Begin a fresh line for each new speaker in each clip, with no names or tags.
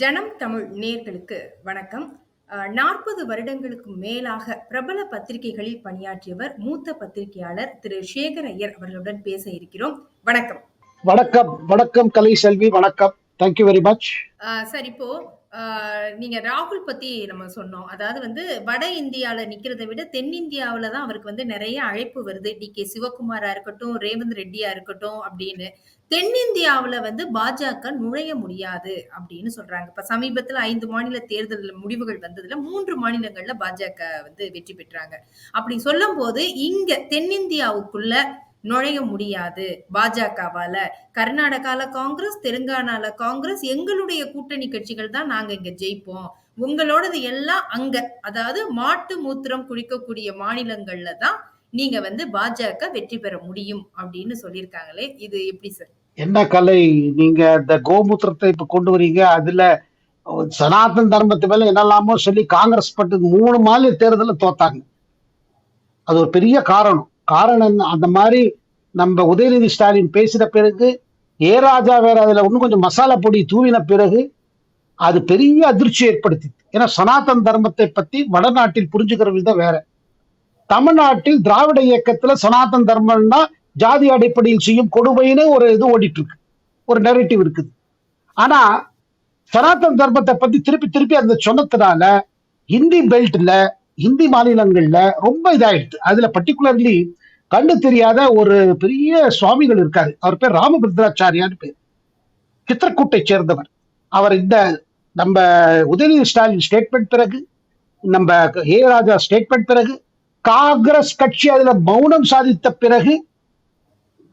ஜனம் தமிழ் நேர்களுக்கு வணக்கம். நாற்பது வருடங்களுக்கு மேலாக பிரபல பத்திரிகைகளில் பணியாற்றியவர் மூத்த பத்திரிகையாளர் திரு சேகர் ஐயர் அவர்களுடன் பேச இருக்கிறோம். வணக்கம்.
வணக்கம் வணக்கம் கலை செல்வி வணக்கம். தேங்க்யூ வெரி மச்
சார் இப்போ ஆஹ் நீங்க ராகுல் பத்தி நம்ம சொன்னோம். அதாவது வந்து வட இந்தியால நிக்கிறதை விட தென்னிந்தியாவில தான் அவருக்கு வந்து நிறைய அழைப்பு வருது. டி கே சிவகுமாரா இருக்கட்டும் ரேவந்த் ரெட்டியா இருக்கட்டும் அப்படின்னு. தென்னிந்தியாவுல வந்து பாஜக நுழைய முடியாது அப்படின்னு சொல்றாங்க. இப்ப சமீபத்துல ஐந்து மாநில தேர்தல் முடிவுகள் வந்ததுல மூன்று மாநிலங்கள்ல பாஜக வந்து வெற்றி பெற்றாங்க. அப்படி சொல்லும் போது இங்க தென்னிந்தியாவுக்குள்ள நுழைய முடியாது. பாஜகவால. கர்நாடகால காங்கிரஸ் தெலுங்கானால காங்கிரஸ் எங்களுடைய கூட்டணி கட்சிகள் தான் நாங்க இங்க ஜெயிப்போம். உங்களோடது எல்லாம் அங்க. அதாவது மாட்டு மூத்திரம் குடிக்கக்கூடிய மாநிலங்கள்ல தான் நீங்க வந்து பாஜக வெற்றி பெற முடியும் அப்படின்னு சொல்லியிருக்காங்களே. இது எப்படி சார்?
என்ன கலை? நீங்க இந்த கோமூத்திரத்தை இப்ப கொண்டு வரீங்க. அதுல சனாதன தர்மத்து மேல என்னெல்லாமோ சொல்லி காங்கிரஸ் பட்டு மூணு மாநில தேர்தலில் தோத்தாங்க. அது ஒரு பெரிய காரணம். காரணம் என்ன அந்த மாதிரி நம்ம உதயநிதி ஸ்டாலின் பேசின பிறகு ஏ ராஜா வேற அதில் இன்னும் கொஞ்சம் மசாலா பொடி தூவின பிறகு அது பெரிய அதிர்ச்சி ஏற்படுத்தி ஏன்னா சனாதன தர்மத்தை பற்றி வடநாட்டில் புரிஞ்சுக்கிற விதம் வேற. தமிழ்நாட்டில் திராவிட இயக்கத்தில் சனாதன தர்மம்னா ஜாதி அடிப்படையில் செய்யும் கொடுமைன்னு ஒரு இது ஓடிட்டு இருக்கு ஒரு நெரேட்டிவ் இருக்குது. ஆனா சனாதன தர்மத்தை பத்தி திருப்பி திருப்பி அந்த சொன்னதுனால இந்தி பெல்ட்ல இந்தி மாநிலங்கள்ல ரொம்ப இதாயிடுது. அதுல பர்டிகுலர்லி கண்டு தெரியாத ஒரு பெரிய சுவாமிகள் இருக்காரு. அவர் பேர் ராமபத்ராச்சாரியான்னு பேர். சித்திரக்கூட்டை சேர்ந்தவர். அவர் இந்த நம்ம உதயநிதி ஸ்டாலின் ஸ்டேட்மெண்ட் பிறகு நம்ம ஏ ராஜா ஸ்டேட்மெண்ட் பிறகு காங்கிரஸ் கட்சி அதுல மௌனம் சாதித்த பிறகு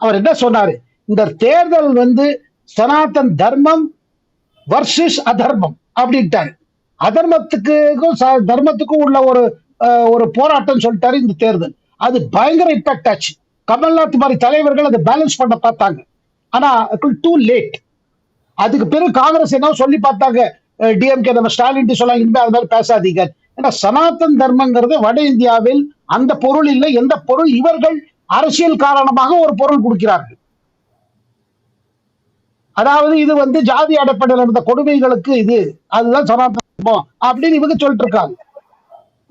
அவர் என்ன சொன்னாரு? இந்த தேர்தல் வந்து சனாதன் தர்மம் வர்சஸ் அதர்மம் அப்படின்ட்டாரு. அதர்மத்துக்கும் தர்மத்துக்கும் உள்ள ஒரு ஒரு போராட்டம் சொல்லிட்டாரு இந்த தேர்தல். அது பயங்கர இம்பாக்ட் ஆச்சு. கமல்நாத் மாதிரி தலைவர்கள் அதை பேலன்ஸ் பண்ண பார்த்தாங்க. ஆனா டூ லேட் அதுக்கு பிறகு காங்கிரஸ் என்ன சொல்லி பார்த்தாங்க? டிஎம்கே நம்ம ஸ்டாலின் சொல்ல இனிமே அது மாதிரி பேசாதீங்க. ஏன்னா சனாதன் தர்மங்கிறது வட இந்தியாவில் அந்த பொருள் இல்லை. எந்த பொருள்? இவர்கள் அரசியல் காரணமாக ஒரு பொருள் கொடுக்கிறார்கள். அதாவது இது வந்து ஜாதி அடிப்படையில் இருந்த கொடுமைகளுக்கு இது. அதுதான் சனாதன அப்படின்னு இவங்க சொல்லிட்டு இருக்காங்க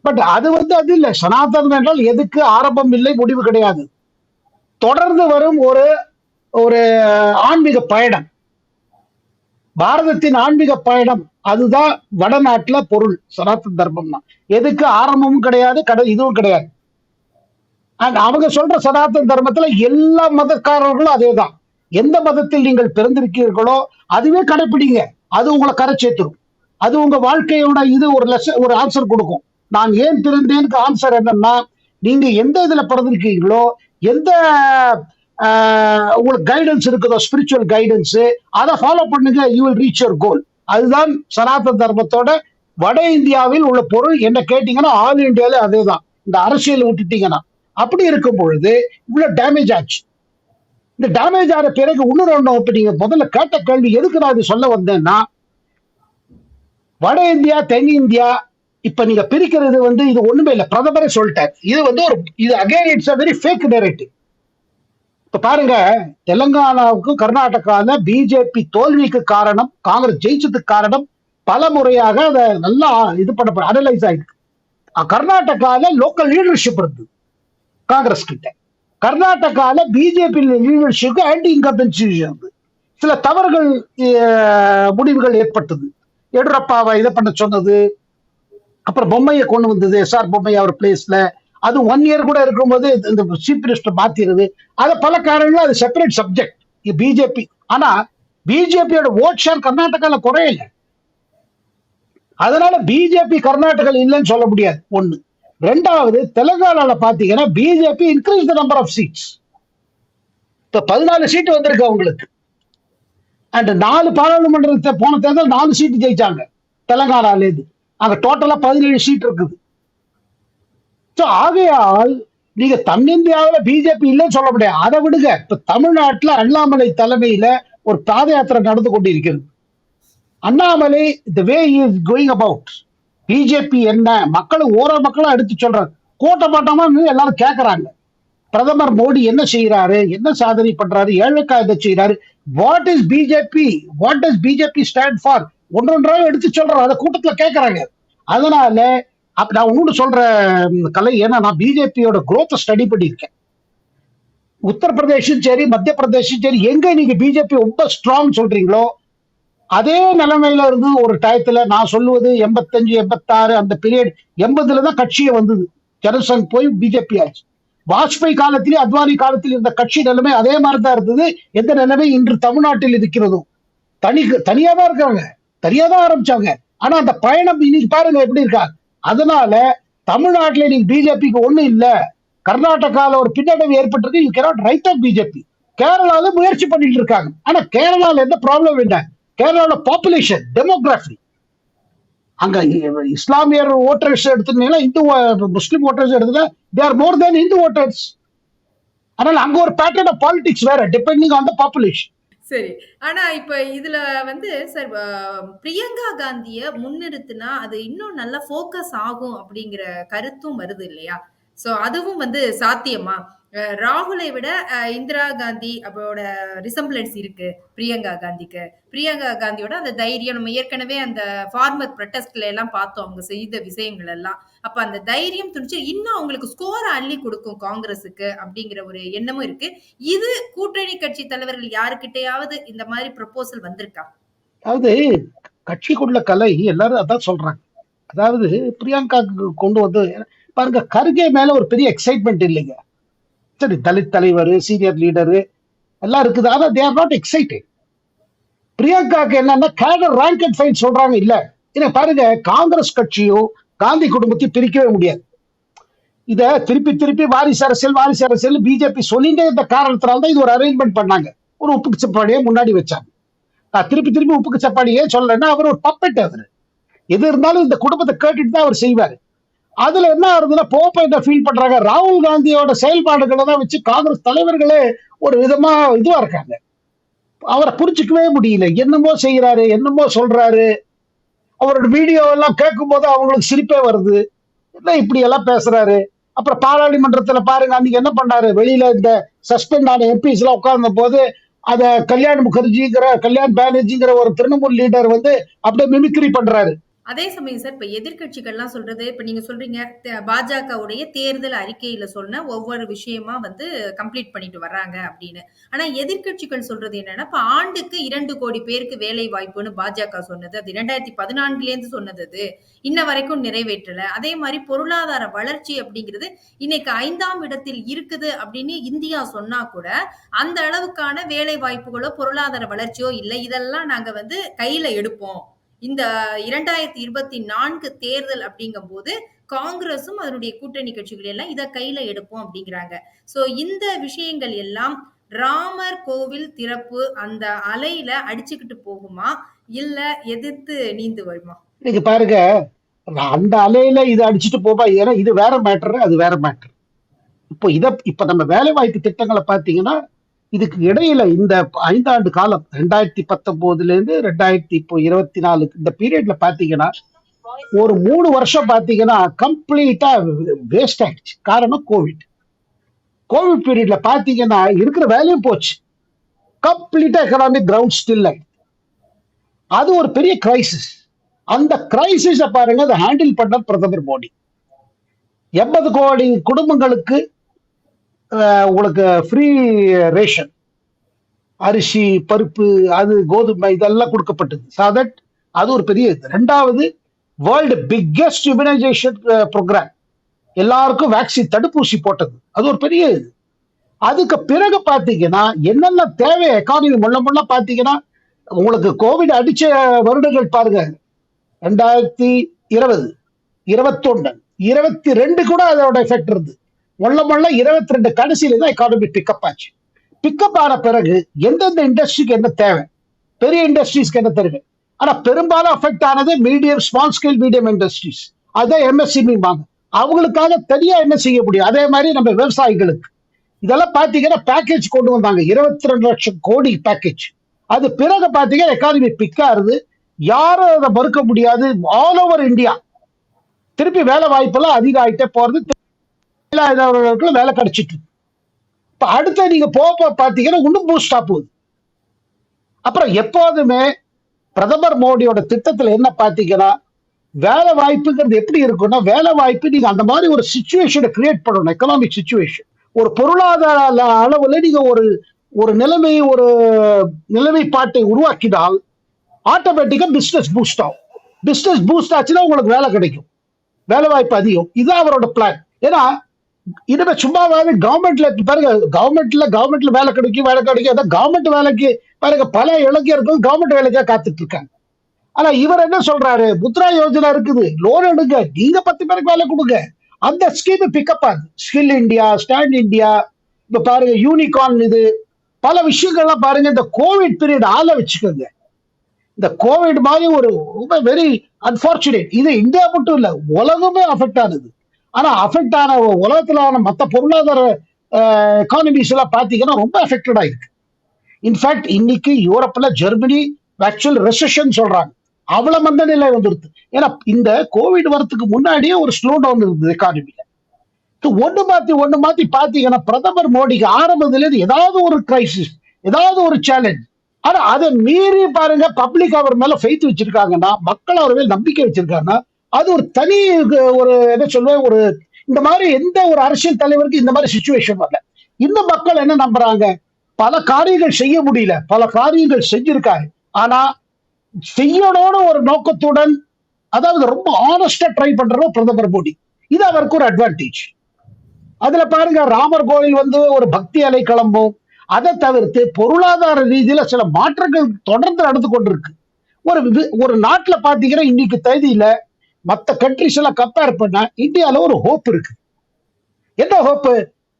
பட் அது வந்து அது இல்லை. சனாதனம் என்றால் எதுக்கு ஆரம்பம் இல்லை முடிவு கிடையாது. தொடர்ந்து வரும் ஒரு ஒரு ஆன்மீக பயணம். பாரதத்தின் ஆன்மீக பயணம் அதுதான் வடநாட்டுல பொருள். சனாதன தர்மம்னா. எதுக்கு ஆரம்பமும் கிடையாது கடை இதுவும் கிடையாது. அண்ட் அவங்க சொல்ற சனாதன தர்மத்துல எல்லா மதக்காரர்களும் அதே தான் எந்த மதத்தில் நீங்கள் பிறந்திருக்கீர்களோ அதுவே கடைப்பிடிங்க. அது உங்களை கரை சேர்த்துரும் அது உங்க வாழ்க்கையோட இது ஒரு லெச ஒரு ஆன்சர் கொடுக்கும். நான் ஏன் பிறந்தேனுக்கு ஆன்சர் என்னன்னா நீங்க எந்த இதுல பிறந்திருக்கீங்களோ எந்த உங்களுக்கு கைடன்ஸ் இருக்குதோ ஸ்பிரிச்சுவல் கைடன்ஸ் அதை ஃபாலோ பண்ணுங்க you will reach your goal அதுதான் சனாதன தர்மத்தோட வட இந்தியாவில் உள்ள பொருள். என்ன கேட்டீங்கன்னா ஆல் இந்தியாவில அதே தான் இந்த அரசியல் விட்டுட்டீங்கன்னா. அப்படி இருக்கும் பொழுது இவ்வளவு டேமேஜ் ஆச்சு. இந்த டேமேஜ் ஆன பிறகு இன்னொரு ஒண்ணு இப்ப நீங்க முதல்ல கேட்ட கேள்வி எதுக்கு நான் இது சொல்ல வந்தேன்னா வட இந்தியா தென் இந்தியா இப்ப நீங்க பிரிக்கிறது வந்து இது ஒண்ணுமே இல்லை. பிரதமரே சொல்லிட்டார். இது வந்து ஒரு இது again it's a very fake narrative இப்ப பாருங்க தெலுங்கானாவுக்கும் கர்நாடகால பிஜேபி தோல்விக்கு காரணம் காங்கிரஸ் ஜெயிச்சதுக்கு காரணம் பல முறையாக அதை நல்லா இது பண்ண அனலைஸ் ஆயிருக்கு. கர்நாடகால லோக்கல் லீடர்ஷிப் இருந்தது காங்கிரஸ் கிட்ட. கர்நாடகால பிஜேபி லீடர்ஷிப் ஆன்டி இன்கம்பன்சி சில தவறுகள் முடிவுகள் ஏற்பட்டது. எடுரப்பாவை இதை பண்ண சொன்னது. அப்புறம் பொம்மையை கொண்டு வந்தது எஸ்ஆர் பொம்மையை அவர் பிளேஸ்ல அது ஒன் இயர் கூட இருக்கும்போது இந்த சீஃப் மினிஸ்டர் மாத்திருது. அது பல காரணங்களும் அது செப்பரேட் சப்ஜெக்ட் பிஜேபி ஆனா பிஜேபியோட ஓட் ஷேர் கர்நாடகால குறையல. அதனால பிஜேபி கர்நாடகா இல்லைன்னு சொல்ல முடியாது. ஒண்ணு. ரெண்டாவது தெலுங்கானால பாத்தீங்கன்னா BJP increase the number of seats இப்ப பதினாலு சீட் வந்திருக்கு அவங்களுக்கு. அண்ட் நாலு பாராளுமன்றத்தை போன தேர்தல் நாலு சீட்டு ஜெயிச்சாங்க. தெலங்கானால இது அங்க டோட்டலா பதினேழு சீட் இருக்குது. ஸோ ஆகையால் நீங்க தென்னிந்தியாவில் பிஜேபி இல்லைன்னு சொல்ல முடியாது. அதை விடுங்க. இப்ப தமிழ்நாட்டில் அண்ணாமலை தலைமையில ஒரு பாத யாத்திரை நடந்து கொண்டிருக்கிறது. Annamalai the way is going about BJP என்ன மக்களும் ஓரோ மக்களும் எடுத்து சொல்றாங்க கூட்ட எல்லாரும் கேட்கறாங்க பிரதமர் மோடி என்ன செய்யறாரு என்ன சாதனை பண்றாரு? ஏழைக்கா இதை செய்யறாரு what is BJP what does BJP stand for ஒன்றொன்றாக எடுத்து சொல்றோம் அதை கூட்டத்துல கேட்கறாங்க அதனால அப்ப நான் ஒன்று சொல்ற கலை ஏன்னா நான் பிஜேபியோட குரோத்தை ஸ்டடி பண்ணியிருக்கேன். உத்தரப்பிரதேஷும் சரி மத்திய பிரதேஷும் சரி எங்க நீங்க பிஜேபி ரொம்ப ஸ்ட்ராங் சொல்றீங்களோ அதே நிலைமையில இருந்து ஒரு டயத்துல நான் சொல்லுவது எண்பத்தஞ்சு எண்பத்தாறு அந்த பீரியட் எண்பதுல தான் கட்சியை வந்தது. ஜனசங் போய் பிஜேபி ஆச்சு. வாஜ்பாய் காலத்திலே அத்வானி காலத்தில் இருந்த கட்சி நிலைமை அதே மாதிரி தான் இருந்தது. எந்த நிலைமை இன்று தமிழ்நாட்டில் இருக்கிறதோ? தனி தனியா தான் இருக்காங்க. தனியா தான் ஆரம்பிச்சாங்க. ஆனா அந்த பயணம் இன்னைக்கு பாருங்க எப்படி இருக்கா? அதனால தமிழ்நாட்டில் நீங்க பிஜேபிக்கு ஒண்ணும் இல்ல. கர்நாடகால ஒரு பின்னடைவு ஏற்பட்டிருக்கு. You cannot write off BJP. கேரளால முயற்சி பண்ணிட்டு இருக்காங்க. ஆனா கேரளால எந்த ப்ராப்ளம் என்ன கேரளாவோட பாப்புலேஷன் டெமோகிராஃபி அங்க இஸ்லாமியர் ஓட்டர்ஸ் எடுத்துட்டீங்கன்னா இந்து முஸ்லீம் ஓட்டர்ஸ் எடுத்துட்டா they are more than Hindu voters ஆனால் அங்க ஒரு பேட்டர்ன் ஆஃப் பாலிடிக்ஸ் வேற டிபெண்டிங் ஆன் த பாப்புலேஷன்
சரி. ஆனா இப்ப இதுல வந்து சார் பிரியங்கா காந்திய முன்னிறுத்தினா அது இன்னும் நல்லா ஃபோக்கஸ் ஆகும் அப்படிங்கிற கருத்தும் வருது இல்லையா? சோ அதுவும் வந்து சாத்தியமா? ராகுலை விட இந்திரா காந்தி அவரோட ரிசம்பிளன்ஸ் இருக்கு பிரியங்கா காந்திக்கு. பிரியங்கா காந்தியோட அந்த தைரியம் நம்ம ஏற்கனவே அந்த ஃபார்மர் ப்ரொட்டஸ்ட்ல எல்லாம் பார்த்தோம். அவங்க செய்த விஷயங்கள் எல்லாம். அப்ப அந்த தைரியம், துணிச்சு இன்னும் அவங்களுக்கு ஸ்கோரை அள்ளி கொடுக்கும் காங்கிரஸுக்கு அப்படிங்கிற ஒரு எண்ணமும் இருக்கு. இது கூட்டணி கட்சி தலைவர்கள் யாருக்கிட்டையாவது இந்த மாதிரி ப்ரொபோசல் வந்திருக்கா?
அதாவது கட்சிக்குள்ள கலை எல்லாரும் அதான் சொல்றாங்க அதாவது பிரியங்கா கொண்டு வந்து பாருங்க கருகே மேல ஒரு பெரிய எக்ஸைட்மெண்ட் இல்லைங்க. சரி தலித் தலைவர் சீனியர் லீடரு எல்லாம் இருக்குது. ஆனா தே ஆர் நாட் எக்ஸைட்டட் பிரியங்காக்கு என்னன்னா கேடர் ரேங்க் அண்ட் ஃபைல் சொல்றாங்க இல்ல. ஏன்னா பாருங்க காங்கிரஸ் கட்சியும் காந்தி குடும்பத்தையும் பிரிக்கவே முடியாது. இத திருப்பி திருப்பி வாரிசு அரசியல் வாரிசு அரசியல் பிஜேபி சொல்லிட்டே இருந்த காரணத்தினால தான் இது ஒரு அரேஞ்ச்மெண்ட் பண்ணாங்க. ஒரு உப்புக்கு சப்பாடியை முன்னாடி வச்சாங்க. நான் திருப்பி திருப்பி உப்புக்கு சப்பாடியே சொல்லலைன்னா அவர் ஒரு பப்பெட் அவர். எது இருந்தாலும் இந்த குடும்பத்தை கேட்டுட்டு தான் அவர் செய்வாரு. அதுல என்ன ஆகுதுன்னா போப்ப ஃபீல் பண்றாங்க. ராகுல் காந்தியோட செயல்பாடுகளை தான் வச்சு காங்கிரஸ் தலைவர்களே ஒரு விதமா இதுவா இருக்காங்க. அவரை புரிஞ்சுக்கவே முடியல. என்னமோ செய்யறாரு என்னமோ சொல்றாரு. அவரோட வீடியோ எல்லாம் கேட்கும் போது அவங்களுக்கு சிரிப்பே வருது. என்ன இப்படி எல்லாம் பேசுறாரு? அப்புறம் பாராளுமன்றத்துல பாருங்க அன்னைக்கு என்ன பண்ணாரு? வெளியில இந்த சஸ்பெண்ட் ஆன எம்பிஸ் எல்லாம் உட்கார்ந்த போது அத கல்யாண் முகர்ஜிங்கிற கல்யாண் பானர்ஜிங்கிற ஒரு திரிணாமுல் லீடர் வந்து அப்படியே மிமிக்ரி பண்றாரு.
அதே சமயம் சார் இப்ப எதிர்க்கட்சிகள்லாம் சொல்றது இப்ப நீங்க சொல்றீங்க பாஜகவுடைய தேர்தல் அறிக்கையில சொன்ன ஒவ்வொரு விஷயமா வந்து கம்ப்ளீட் பண்ணிட்டு வர்றாங்க அப்படின்னு. ஆனா எதிர்க்கட்சிகள் சொல்றது என்னன்னா இப்ப ஆண்டுக்கு இரண்டு கோடி பேருக்கு வேலை வாய்ப்புன்னு பாஜக சொன்னது அது இரண்டாயிரத்தி பதினான்குல இருந்து சொன்னது அது. இன்ன வரைக்கும் நிறைவேற்றல. அதே மாதிரி பொருளாதார வளர்ச்சி அப்படிங்கிறது இன்னைக்கு ஐந்தாம் இடத்தில் இருக்குது அப்படின்னு இந்தியா சொன்னா கூட அந்த அளவுக்கான வேலை வாய்ப்புகளோ பொருளாதார வளர்ச்சியோ இல்லை. இதெல்லாம் நாங்க வந்து கையில எடுப்போம். இந்த இரண்டாயிரத்தி இருபத்தி நான்கு தேர்தல் அப்படிங்கும் போது காங்கிரசும் அதனுடைய கூட்டணி கட்சிகள் எல்லாம் இத கையில எடுப்போம் அப்படிங்கிறாங்க. சோ இந்த விஷயங்கள் எல்லாம் ராமர் கோவில் திறப்பு அந்த அலையில அடிச்சுக்கிட்டு போகுமா? இல்ல எதிர்த்து நீந்து வருமா?
நீங்க பாருங்க அந்த அலையில இது அடிச்சுட்டு போப்பா ஏன்னா இது வேற மேட்டர் அது வேற மேட்டர் இப்போ இத இப்ப நம்ம வேலை வாய்ப்பு திட்டங்களை பாத்தீங்கன்னா இதுக்கு இடையில இந்த ஐந்தாண்டு காலம் ரெண்டாயிரத்தி பத்தொன்பதுல இருந்து ரெண்டாயிரத்தி இப்போ இருபத்தி நாலு இந்த பீரியட்ல பாத்தீங்கன்னா ஒரு மூணு வருஷம் பாத்தீங்கன்னா கம்ப்ளீட்டா வேஸ்ட் ஆயிடுச்சு. காரணம் கோவிட் கோவிட் பீரியட்ல பாத்தீங்கன்னா இருக்கிற வேலையும் போச்சு. கம்ப்ளீட்டா எக்கனாமிக் கிரவுண்ட் ஸ்டில் ஆயிடுச்சு. அது ஒரு பெரிய கிரைசிஸ் அந்த கிரைசிஸ பாருங்க அதை ஹேண்டில் பண்ண பிரதமர் மோடி. எண்பது கோடி குடும்பங்களுக்கு உங்களுக்கு ஃப்ரீ ரேஷன் அரிசி பருப்பு அது கோதுமை இதெல்லாம் கொடுக்கப்பட்டது. ஸோ தட் அது ஒரு பெரிய இது. ரெண்டாவது வேர்ல்டு பிக்கெஸ்ட் இம்யூனைசேஷன் ப்ரோக்ராம் எல்லாருக்கும் வேக்சின் தடுப்பூசி போட்டது. அது ஒரு பெரிய இது. அதுக்கு பிறகு பார்த்தீங்கன்னா என்னென்ன தேவை எக்கானமி முள்ள முள்ள பார்த்தீங்கன்னா உங்களுக்கு கோவிட் அடிச்ச வருடங்கள் பாருங்க. ரெண்டாயிரத்தி இருபது இருபத்தொன்னு இருபத்தி ரெண்டு கூட அதோட எஃபெக்ட் இருந்து முள்ள முள்ள இருபத்தி ரெண்டு கடைசியில தான் எக்கானமி பிக்கப் ஆச்சு. பிக்கப் ஆன பிறகு எந்தெந்த இண்டஸ்ட்ரிக்கு என்ன தேவை? பெரிய இண்டஸ்ட்ரீஸ்க்கு என்ன தேவை? ஆனா பெரும்பாலும் அஃபெக்ட் ஆனது medium small scale medium industries அதுதான் எம்எஸ்சிபி வாங்க. அவங்களுக்காக தனியா என்ன செய்ய முடியும்? அதே மாதிரி நம்ம விவசாயிகளுக்கு. இதெல்லாம் பாத்தீங்கன்னா பேக்கேஜ் கொண்டு வந்தாங்க. இருபத்தி ரெண்டு லட்சம் கோடி பேக்கேஜ் அது பிறகு பாத்தீங்கன்னா எக்கானமி பிக்காருது யாரும் அதை மறுக்க முடியாது. ஆல் ஓவர் இந்தியா திருப்பி வேலை வாய்ப்பெல்லாம் அதிகம் ஆகிட்டே போறது இல்லாதவர்களுக்கு வேலை கிடைச்சிட்டு. இருக்கு. இப்ப அடுத்து நீங்க போக பார்த்தீங்கன்னா இன்னும் பூஸ்டா போகுது. அப்புறம் எப்போதுமே பிரதமர் மோடியோட திட்டத்துல என்ன பார்த்தீங்கன்னா வேலை வாய்ப்புங்கிறது எப்படி இருக்குன்னா வேலை வாய்ப்பு நீங்க அந்த மாதிரி ஒரு சுச்சுவேஷனை கிரியேட் பண்ணணும் எக்கனாமிக் சுச்சுவேஷன் ஒரு பொருளாதார அளவுல நீங்க ஒரு ஒரு நிலைமை ஒரு நிலைமைப்பாட்டை உருவாக்கினால் ஆட்டோமேட்டிக்கா பிசினஸ் பூஸ்ட் ஆகும். பிசினஸ் பூஸ்ட் ஆச்சுன்னா உங்களுக்கு வேலை கிடைக்கும். வேலை வாய்ப்பு அதிகம். இதுதான் அவரோட பிளான் ஏன்னா இனிமே சும்மாவாவே கவர்மெண்ட்ல பாருங்க கவர்மெண்ட்ல கவர்மெண்ட்ல வேலை கிடைக்கும் வேலை கிடைக்கும். அதான் கவர்மெண்ட் வேலைக்கு பாருங்க பல இளைஞர்கள் கவர்மெண்ட் வேலைக்காக காத்துட்டு இருக்காங்க. ஆனா இவர் என்ன சொல்றாரு? முத்ரா யோஜனா இருக்குது. லோன் எடுங்க. நீங்க பத்து பேருக்கு வேலை கொடுங்க. அந்த ஸ்கீம் பிக்கப் ஆகுது. ஸ்கில் இந்தியா ஸ்டாண்ட் இந்தியா இப்ப பாருங்க யூனிகார்ன் இது பல விஷயங்கள்லாம் பாருங்க இந்த கோவிட் பீரியட் ஆள வச்சுக்கோங்க. இந்த கோவிட் மாதிரி ஒரு ரொம்ப வெரி அன்பார்ச்சுனேட் இது இந்தியா மட்டும் இல்ல உலகமே அஃபெக்ட் ஆனது ஆனா அஃபெக்ட் ஆன உலகத்துல ஆன மத்த பொருளாதார எக்கானமிஸ் எல்லாம் பாத்தீங்கன்னா ரொம்ப அஃபெக்டட் ஆயிருக்கு. இன்ஃபேக்ட் இன்னைக்கு யூரோப்ல ஜெர்மனி ஆக்சுவல் ரெசன் சொல்றாங்க. அவ்வளவு மந்த நிலை வந்துருது ஏன்னா இந்த கோவிட் வரதுக்கு முன்னாடியே ஒரு ஸ்லோ டவுன் இருந்தது எக்கானமில ஒன்னு மாத்தி ஒன்னு மாத்தி பாத்தீங்கன்னா பிரதமர் மோடிக்கு ஆரம்பத்துல இருந்து ஏதாவது ஒரு கிரைசிஸ் ஏதாவது ஒரு சேலஞ்ச் ஆனா அதை மீறி பாருங்க பப்ளிக் அவர் மேல ஃபெய்த் வச்சிருக்காங்கன்னா மக்கள் அவர் மேல் நம்பிக்கை வச்சிருக்காங்கன்னா அது ஒரு தனி ஒரு என்ன சொல்லுவேன் ஒரு இந்த மாதிரி எந்த ஒரு அரசியல் தலைவருக்கு இந்த மாதிரி சுச்சுவேஷன் வரல. இந்த மக்கள் என்ன நம்புறாங்க? பல காரியங்கள் செய்ய முடியல. பல காரியங்கள் செஞ்சிருக்காரு. ஆனா செய்யணும்னு ஒரு நோக்கத்துடன் அதாவது ரொம்ப ஆனஸ்டா ட்ரை பண்றவர் பிரதமர் மோடி. இது அவருக்கு ஒரு அட்வான்டேஜ் அதுல பாருங்க ராமர் கோவில் வந்து ஒரு பக்தி அலை கிளம்பும். அதை தவிர்த்து பொருளாதார ரீதியில சில மாற்றங்கள் தொடர்ந்து நடந்து கொண்டிருக்கு. ஒரு வி- ஒரு நாட்டுல பாத்தீங்கன்னா இன்னைக்கு தேதியில மத்த கண்ட்ரிஸ் எல்லாம் கம்பேர் பண்ணா இந்தியால ஒரு ஹோப் இருக்கு. என்ன ஹோப்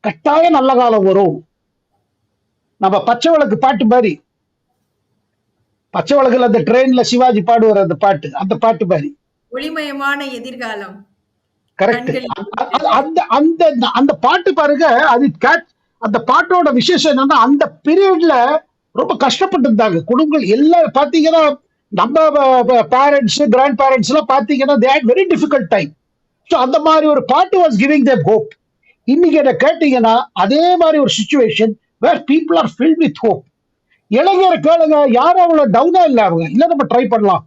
கட்டாயம் நல்ல காலம் வரும். நம்ம பச்சை விளக்கு பாட்டு மாதிரி. பச்சை விளக்குல அந்த ட்ரெயின்ல சிவாஜி பாடுவார் அந்த பாட்டு. அந்த பாட்டு மாதிரி.
ஒளிமயமான எதிர்காலம்.
கரெக்ட் அந்த அந்த அந்த பாட்டு பாருங்க அது அந்த பாட்டோட விசேஷம் என்னன்னா அந்த பீரியட்ல ரொம்ப கஷ்டப்பட்டு இருந்தாங்க. குடும்பங்கள் எல்லாம் பாத்தீங்கன்னா நம்ம பேரண்ட்ஸ் கிராண்ட் பேரண்ட்ஸ் எல்லாம் பாத்தீங்கன்னா they had very difficult time so அந்த மாதிரி ஒரு பாட்டு வாஸ் கிவிங் தேம் ஹோப் இன்னைக்கு என்ன கேட்டீங்கன்னா அதே மாதிரி ஒரு situation where people are fill with hope இளைஞர் கேளுங்க யாரும் அவ்வளோ டவுனா இல்லை அவங்க. இல்லை நம்ம ட்ரை பண்ணலாம்.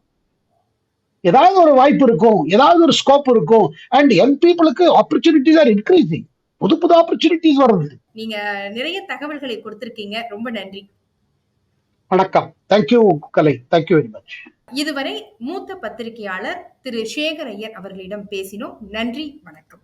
ஏதாவது ஒரு வாய்ப்பு இருக்கும் ஏதாவது ஒரு ஸ்கோப் இருக்கும். அண்ட் யங் பீப்புளுக்கு ஆப்பர்ச்சுனிட்டிஸ் ஆர் இன்க்ரீசிங் புது புது ஆப்பர்ச்சுனிட்டிஸ் வருது.
நீங்க நிறைய தகவல்களை கொடுத்திருக்கீங்க. ரொம்ப நன்றி.
வணக்கம். Thank you Kalai. Thank you very much
இதுவரை மூத்த பத்திரிகையாளர் திரு சேகர் ஐயர் அவர்களிடம் பேசினோம். நன்றி வணக்கம்.